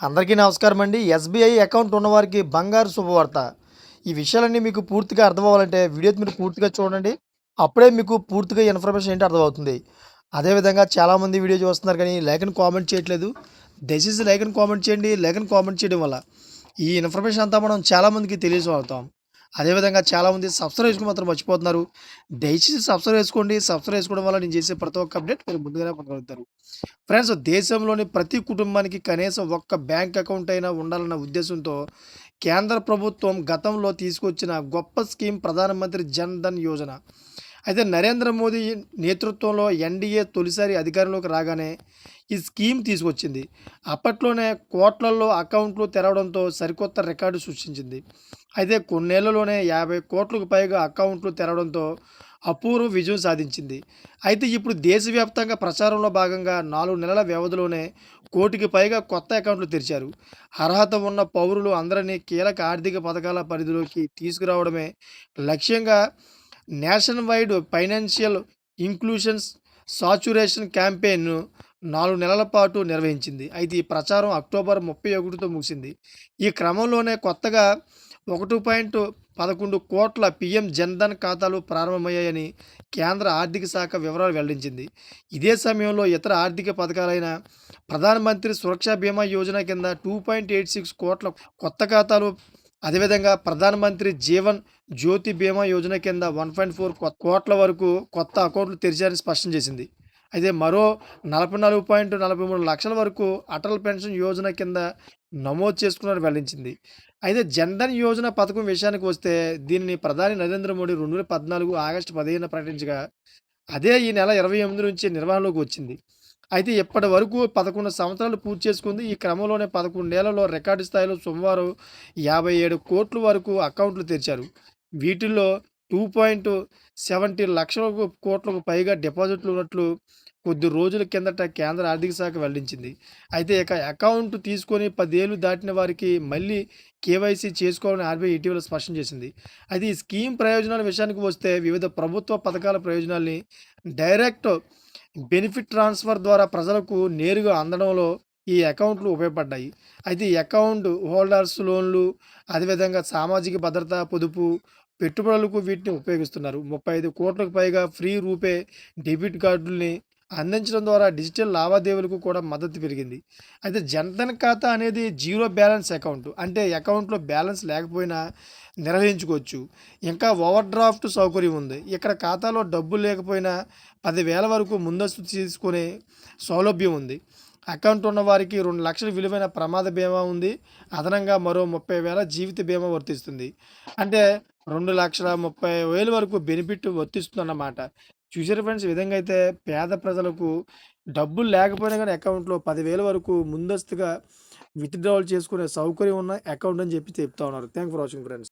అందరికీ నమస్కారం అండి. ఎస్బీఐ అకౌంట్ ఉన్నవారికి బంగారు శుభవార్త. ఈ విషయాలన్నీ మీకు పూర్తిగా అర్థమవ్వాలంటే వీడియో మీరు పూర్తిగా చూడండి. అప్పుడే మీకు పూర్తిగా ఇన్ఫర్మేషన్ ఏంటి అర్థమవుతుంది. అదేవిధంగా చాలామంది వీడియో చూస్తున్నారు కానీ లేఖను కామెంట్ చేయట్లేదు. దయచేసి లేఖను కామెంట్ చేయండి. లేఖను కామెంట్ చేయడం వల్ల ఈ ఇన్ఫర్మేషన్ అంతా మనం చాలామందికి తెలియజేస్తాం అదేవిధంగా చాలామంది సబ్స్క్రైబ్ చేసుకుని మాత్రం మర్చిపోతున్నారు. దయచేసి సబ్స్క్రైబ్ చేసుకోండి. సబ్స్క్రైబ్ చేసుకోవడం వల్ల నేను చేసే ప్రతి ఒక్క అప్డేట్ మీరు ముందుగానే పొందగలుగుతారు. ఫ్రెండ్స్ దేశంలోని ప్రతి కుటుంబానికి కనీసం ఒక్క బ్యాంక్ అకౌంట్ అయినా ఉండాలన్న ఉద్దేశంతో కేంద్ర ప్రభుత్వం గతంలో తీసుకొచ్చిన గొప్ప స్కీమ్ ప్రధానమంత్రి జన్ ధన్ యోజన. అయితే నరేంద్ర మోదీ నేతృత్వంలో ఎన్డీఏ తొలిసారి అధికారంలోకి రాగానే ఈ స్కీమ్ తీసుకొచ్చింది. అప్పట్లోనే కోట్లలో అకౌంట్లు తెరవడంతో సరికొత్త రికార్డు సృష్టించింది. అయితే కొన్నేళ్ళలోనే యాభై కోట్లకు పైగా అకౌంట్లు తెరవడంతో అపూర్వ విజయం సాధించింది. అయితే ఇప్పుడు దేశవ్యాప్తంగా ప్రచారంలో భాగంగా నాలుగు నెలల వ్యవధిలోనే కోటికి పైగా కొత్త అకౌంట్లు తెరిచారు. అర్హత ఉన్న పౌరులు అందరినీ కీలక ఆర్థిక పథకాల పరిధిలోకి తీసుకురావడమే లక్ష్యంగా nationwide financial inclusions saturation క్యాంపెయిన్ను నాలుగు నెలల పాటు నిర్వహించింది. అయితే ఈ ప్రచారం అక్టోబర్ ముప్పై ఒకటితో ముగిసింది. ఈ క్రమంలోనే కొత్తగా ఒకటి పాయింట్ పదకొండు కోట్ల పిఎం జన్ధన్ ఖాతాలు ప్రారంభమయ్యాయని కేంద్ర ఆర్థిక శాఖ వివరాలు వెల్లడించింది. ఇదే సమయంలో ఇతర ఆర్థిక పథకాలైన ప్రధానమంత్రి సురక్ష బీమా యోజన కింద టూ పాయింట్ ఎయిట్ సిక్స్ కోట్ల కొత్త ఖాతాలు అదేవిధంగా ప్రధానమంత్రి జీవన్ జ్యోతి బీమా యోజన కింద వన్ పాయింట్ ఫోర్ కోట్ల వరకు కొత్త అకౌంట్లు తెరిచారని స్పష్టం చేసింది. అయితే మరో నలభై నాలుగు పాయింట్ నలభై మూడు లక్షల వరకు అటల్ పెన్షన్ యోజన కింద నమోదు చేసుకున్నారని వెల్లడించింది. అయితే జన్ధన్ యోజన పథకం విషయానికి వస్తే దీనిని ప్రధాని నరేంద్ర మోడీ రెండు వేల పద్నాలుగు ఆగస్టు పదిహేను ప్రకటించగా అదే ఈ నెల ఇరవై ఎనిమిది నుంచి నిర్వహణలోకి వచ్చింది. అయితే ఇప్పటి వరకు పదకొండు సంవత్సరాలు పూర్తి చేసుకుంది. ఈ క్రమంలోనే పదకొండేళ్ళలో రికార్డు స్థాయిలో సోమవారం యాభై ఏడు కోట్ల వరకు అకౌంట్లు తెరిచారు. వీటిల్లో టూ పాయింట్ సెవెంటీ లక్షల కోట్లకు పైగా డిపాజిట్లు ఉన్నట్లు కొద్ది రోజుల కిందట కేంద్ర ఆర్థిక శాఖ వెల్లడించింది. అయితే ఇక అకౌంట్ తీసుకొని పదేళ్ళు దాటిన వారికి మళ్ళీ కేవైసీ చేసుకోవాలని ఆర్బీఐ ఇటీవల స్పష్టం చేసింది. అయితే ఈ స్కీమ్ ప్రయోజనాల విషయానికి వస్తే వివిధ ప్రభుత్వ పథకాల ప్రయోజనాల్ని డైరెక్ట్ బెనిఫిట్ ట్రాన్స్ఫర్ ద్వారా ప్రజలకు నేరుగా అందడంలో ఈ అకౌంట్లు ఉపయోగపడ్డాయి. అయితే ఈ అకౌంట్ హోల్డర్స్ లోన్లు అదేవిధంగా సామాజిక భద్రత పొదుపు పెట్టుబడులకు వీటిని ఉపయోగిస్తున్నారు. ముప్పై ఐదు కోట్లకు పైగా ఫ్రీ రూపే డెబిట్ కార్డుల్ని అందించడం ద్వారా డిజిటల్ లావాదేవీలకు కూడా మద్దతు పెరిగింది. అయితే జన్ధన్ ఖాతా అనేది జీరో బ్యాలెన్స్ అకౌంట్. అంటే అకౌంట్లో బ్యాలెన్స్ లేకపోయినా నిర్వహించుకోవచ్చు. ఇంకా ఓవర్ డ్రాఫ్ట్ సౌకర్యం ఉంది. ఇక్కడ ఖాతాలో డబ్బు లేకపోయినా పదివేల వరకు ముందస్తు తీసుకునే సౌలభ్యం ఉంది. అకౌంట్ ఉన్న వారికి రెండు లక్షల విలువైన ప్రమాద బీమా ఉంది. అదనంగా మరో ముప్పై వేల జీవిత బీమా వర్తిస్తుంది. అంటే రెండు లక్షల ముప్పై వేలు వరకు బెనిఫిట్ వర్తిస్తుందన్నమాట. చూసారు ఫ్రెండ్స్? ఈ విధంగా అయితే పేద ప్రజలకు డబ్బులు లేకపోయినా కానీ అకౌంట్లో పదివేల వరకు ముందస్తుగా విత్డ్రావల్ చేసుకునే సౌకర్యం ఉన్న అకౌంట్ అని చెప్పి చెప్తా ఉన్నారు. Thank for watching friends.